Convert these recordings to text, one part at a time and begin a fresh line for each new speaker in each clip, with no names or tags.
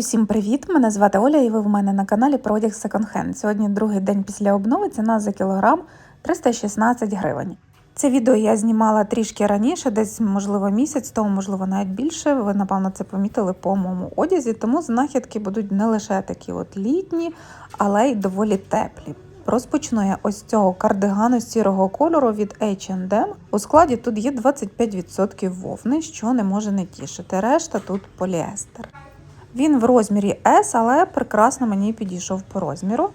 Усім привіт! Мене звати Оля, і ви в мене на каналі про одяг Hand. Сьогодні другий день після обнови ціна за кілограм 316 гривень. Це відео я знімала трішки раніше, десь, можливо, місяць, тому, можливо, навіть більше. Ви, напевно, це помітили по моєму одязі, тому знахідки будуть не лише такі от літні, але й доволі теплі. Розпочну я ось цього кардигану сірого кольору від H&M. У складі тут є 25% вовни, що не може не тішити. Решта тут поліестер. Він в розмірі S, але прекрасно мені підійшов по розміру.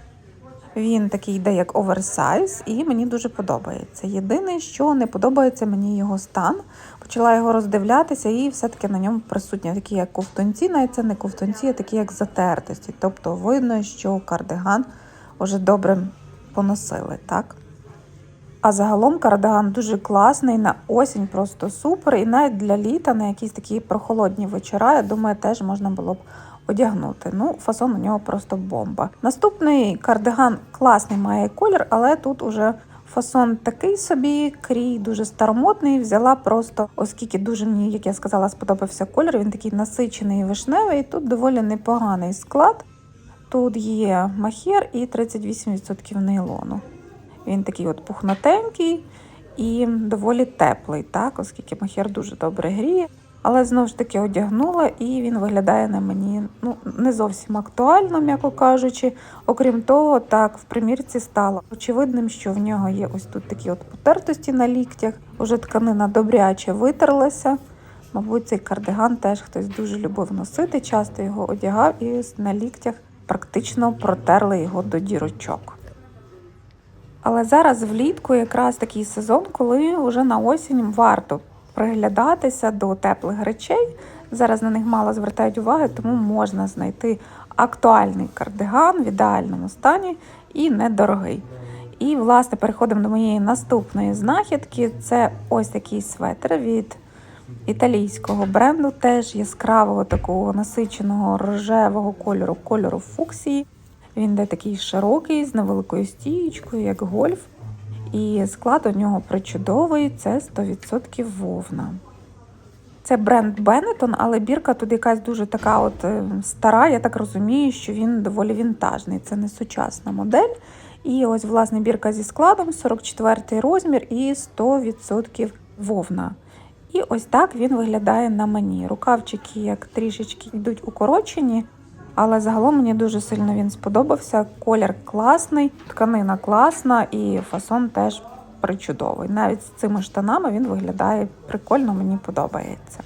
Він такий йде як оверсайз, і мені дуже подобається. Єдине, що не подобається мені його стан. Почала його роздивлятися, і все-таки на ньому присутні такі як ковтунці, навіть це не ковтунці, а такі як затертості. Тобто видно, що кардиган вже добре поносили. так? А загалом кардиган дуже класний, на осінь просто супер. І навіть для літа на якісь такі прохолодні вечора, я думаю, теж можна було б одягнути. Ну, фасон у нього просто бомба. Наступний кардиган класний має колір, але тут уже фасон такий собі, крій дуже старомодний. Взяла просто, оскільки дуже мені, як я сказала, сподобався колір. Він такий насичений і вишневий. Тут доволі непоганий склад. Тут є махер і 38% нейлону. Він такий от пухнатенький і доволі теплий, так, оскільки махер дуже добре гріє. Але знову ж таки одягнула, і він виглядає на мені ну, не зовсім актуально, м'яко кажучи. Окрім того, так в примірці стало очевидним, що в нього є ось тут такі от потертості на ліктях. Уже тканина добряче витерлася. Мабуть, цей кардиган теж хтось дуже любив носити, часто його одягав, і на ліктях практично протерли його до дірочок. Але зараз влітку якраз такий сезон, коли вже на осінь варто приглядатися до теплих речей. Зараз на них мало звертають уваги, тому можна знайти актуальний кардиган в ідеальному стані і недорогий. І, власне, переходимо до моєї наступної знахідки. Це ось такий светр від італійського бренду, теж яскравого такого насиченого рожевого кольору, кольору фуксії. Він де такий широкий, з невеликою стієчкою, як гольф. І склад у нього причудовий, це 100% вовна. Це бренд Benetton, але бірка тут якась дуже така от е, стара. Я так розумію, що він доволі вінтажний. Це не сучасна модель. І ось, власне, бірка зі складом 44 розмір і 100% вовна. І ось так він виглядає на мені. Рукавчики як трішечки йдуть укорочені. Але загалом мені дуже сильно він сподобався. Колір класний, тканина класна і фасон теж причудовий. Навіть з цими штанами він виглядає прикольно, мені подобається.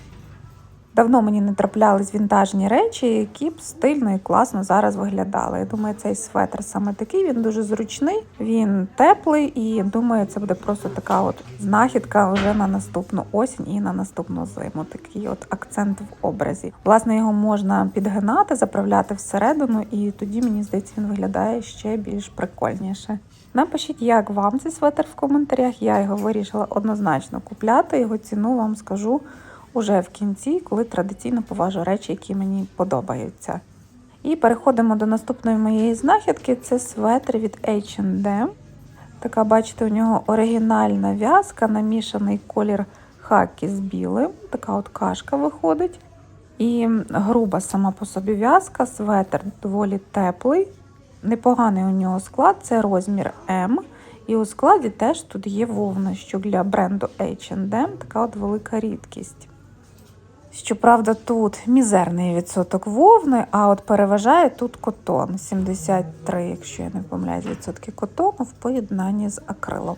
Давно мені не траплялись вінтажні речі, які б стильно і класно зараз виглядали. Я думаю, цей светр саме такий, він дуже зручний, він теплий, і думаю, це буде просто така от знахідка вже на наступну осінь і на наступну зиму. Такий от акцент в образі. Власне, його можна підгинати, заправляти всередину, і тоді, мені здається, він виглядає ще більш прикольніше. Напишіть, як вам цей светр в коментарях. Я його вирішила однозначно купляти. Його ціну вам скажу уже в кінці, коли традиційно поважу речі, які мені подобаються. І переходимо до наступної моєї знахідки це светр від H&M. Така, бачите, у нього оригінальна в'язка, намішаний колір хакі з білим. Така от кашка виходить. І груба сама по собі в'язка, светр доволі теплий. Непоганий у нього склад це розмір М. І у складі теж тут є вовна, що для бренду H&M така от велика рідкість. Щоправда, тут мізерний відсоток вовни, а от переважає тут котон 73, якщо я не помиляюсь, відсотки котону в поєднанні з акрилом.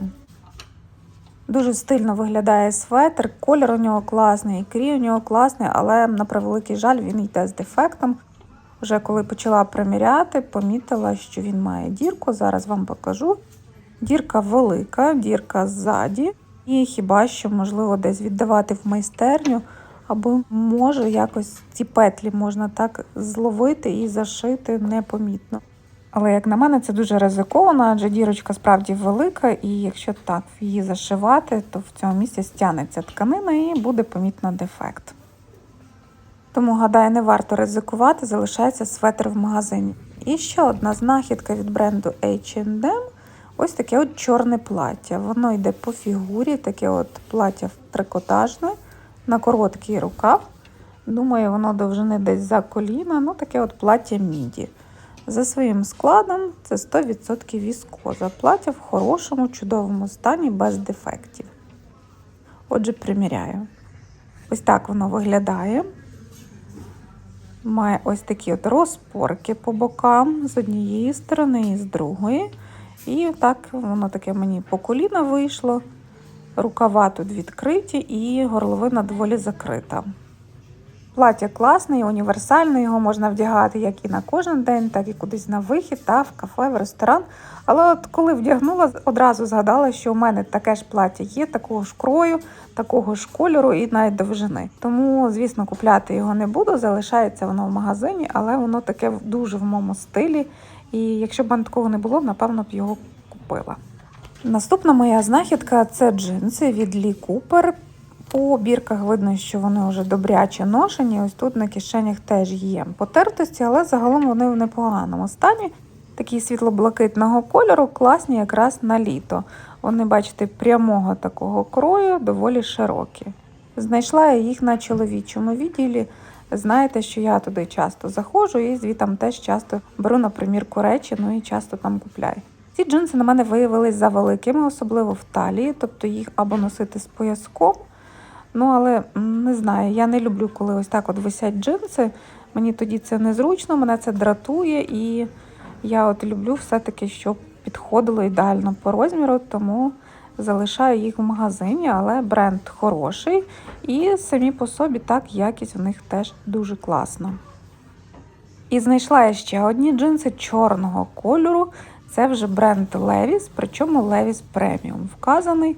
Дуже стильно виглядає светр, колір у нього класний, і крій у нього класний, але на превеликий жаль він йде з дефектом. Вже коли почала приміряти, помітила, що він має дірку. Зараз вам покажу. Дірка велика, дірка ззаді, і хіба що можливо десь віддавати в майстерню або може якось ці петлі можна так зловити і зашити непомітно. Але, як на мене, це дуже ризиковано, адже дірочка справді велика, і якщо так її зашивати, то в цьому місці стягнеться тканина і буде помітно дефект. Тому, гадаю, не варто ризикувати, залишається светр в магазині. І ще одна знахідка від бренду H&M. Ось таке от чорне плаття. Воно йде по фігурі, таке от плаття трикотажне на короткий рукав. Думаю, воно довжини десь за коліна, ну таке от плаття міді. За своїм складом це 100% віскоза. Плаття в хорошому, чудовому стані, без дефектів. Отже, приміряю. Ось так воно виглядає. Має ось такі от розпорки по бокам з однієї сторони і з другої. І так воно таке мені по коліна вийшло. Рукава тут відкриті і горловина доволі закрита. Плаття класне, універсальне, його можна вдягати як і на кожен день, так і кудись на вихід, та в кафе, в ресторан. Але от коли вдягнула, одразу згадала, що у мене таке ж плаття є, такого ж крою, такого ж кольору і навіть довжини. Тому, звісно, купляти його не буду. Залишається воно в магазині, але воно таке дуже в моєму стилі. І якщо б мене такого не було, напевно б його купила. Наступна моя знахідка це джинси від Лі Купер. По бірках видно, що вони вже добряче ношені. Ось тут на кишенях теж є потертості, але загалом вони в непоганому стані. Такі світло-блакитного кольору, класні якраз на літо. Вони, бачите, прямого такого крою, доволі широкі. Знайшла я їх на чоловічому відділі. Знаєте, що я туди часто заходжу і звітам теж часто беру на примірку речі, ну і часто там купляю. Ці джинси на мене виявились за великими, особливо в талії, тобто їх або носити з пояском. Ну, але не знаю, я не люблю, коли ось так от висять джинси. Мені тоді це незручно, мене це дратує, і я от люблю все-таки, щоб підходило ідеально по розміру, тому залишаю їх в магазині, але бренд хороший. І самі по собі так якість у них теж дуже класна. І знайшла я ще одні джинси чорного кольору. Це вже бренд Levi's, причому Levi's Premium вказаний.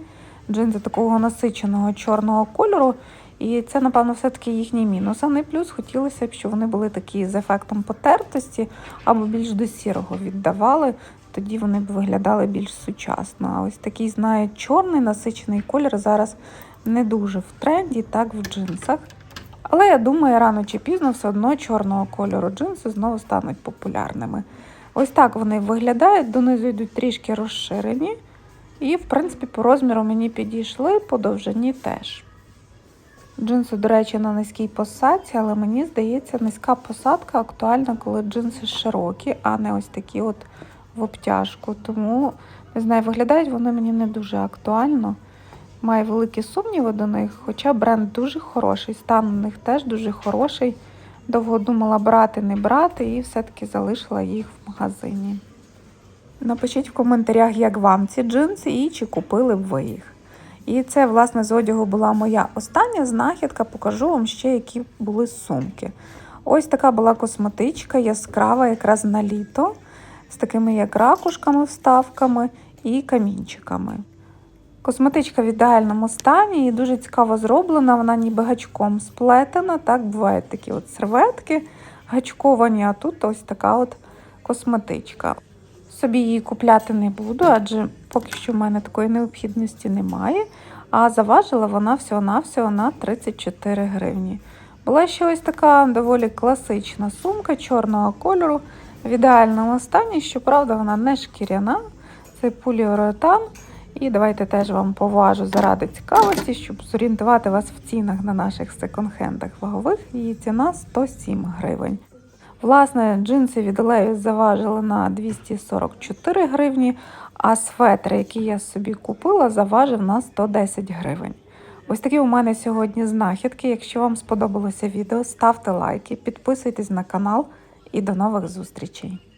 Джинси такого насиченого чорного кольору. І це, напевно, все-таки їхній мінус. А не плюс хотілося б, щоб вони були такі з ефектом потертості або більш до сірого віддавали. Тоді вони б виглядали більш сучасно. А ось такий, знаю, чорний насичений колір зараз не дуже в тренді, так в джинсах. Але я думаю, рано чи пізно все одно чорного кольору джинси знову стануть популярними. Ось так вони виглядають, донизу йдуть трішки розширені. І, в принципі, по розміру мені підійшли, по довжині теж. Джинси, до речі, на низькій посадці, але мені здається, низька посадка актуальна, коли джинси широкі, а не ось такі от в обтяжку. Тому, не знаю, виглядають вони мені не дуже актуально. Маю великі сумніви до них, хоча бренд дуже хороший, стан у них теж дуже хороший. Довго думала брати, не брати, і все-таки залишила їх в магазині. Напишіть в коментарях, як вам ці джинси і чи купили б ви їх. І це, власне, з одягу була моя остання знахідка. Покажу вам ще, які були сумки. Ось така була косметичка, яскрава, якраз на літо, з такими як ракушками, вставками і камінчиками. Косметичка в ідеальному стані і дуже цікаво зроблена, вона ніби гачком сплетена. Так, бувають такі от серветки гачковані, а тут ось така от косметичка. Собі її купляти не буду, адже поки що в мене такої необхідності немає. А заважила вона всього-навсього на 34 гривні. Була ще ось така доволі класична сумка чорного кольору в ідеальному стані. Щоправда, вона не шкіряна, це поліуретан. І давайте теж вам поважу заради цікавості, щоб зорієнтувати вас в цінах на наших секонд-хендах вагових. Її ціна 107 гривень. Власне, джинси від Levi's заважили на 244 гривні, а светр, який я собі купила, заважив на 110 гривень. Ось такі у мене сьогодні знахідки. Якщо вам сподобалося відео, ставте лайки, підписуйтесь на канал і до нових зустрічей!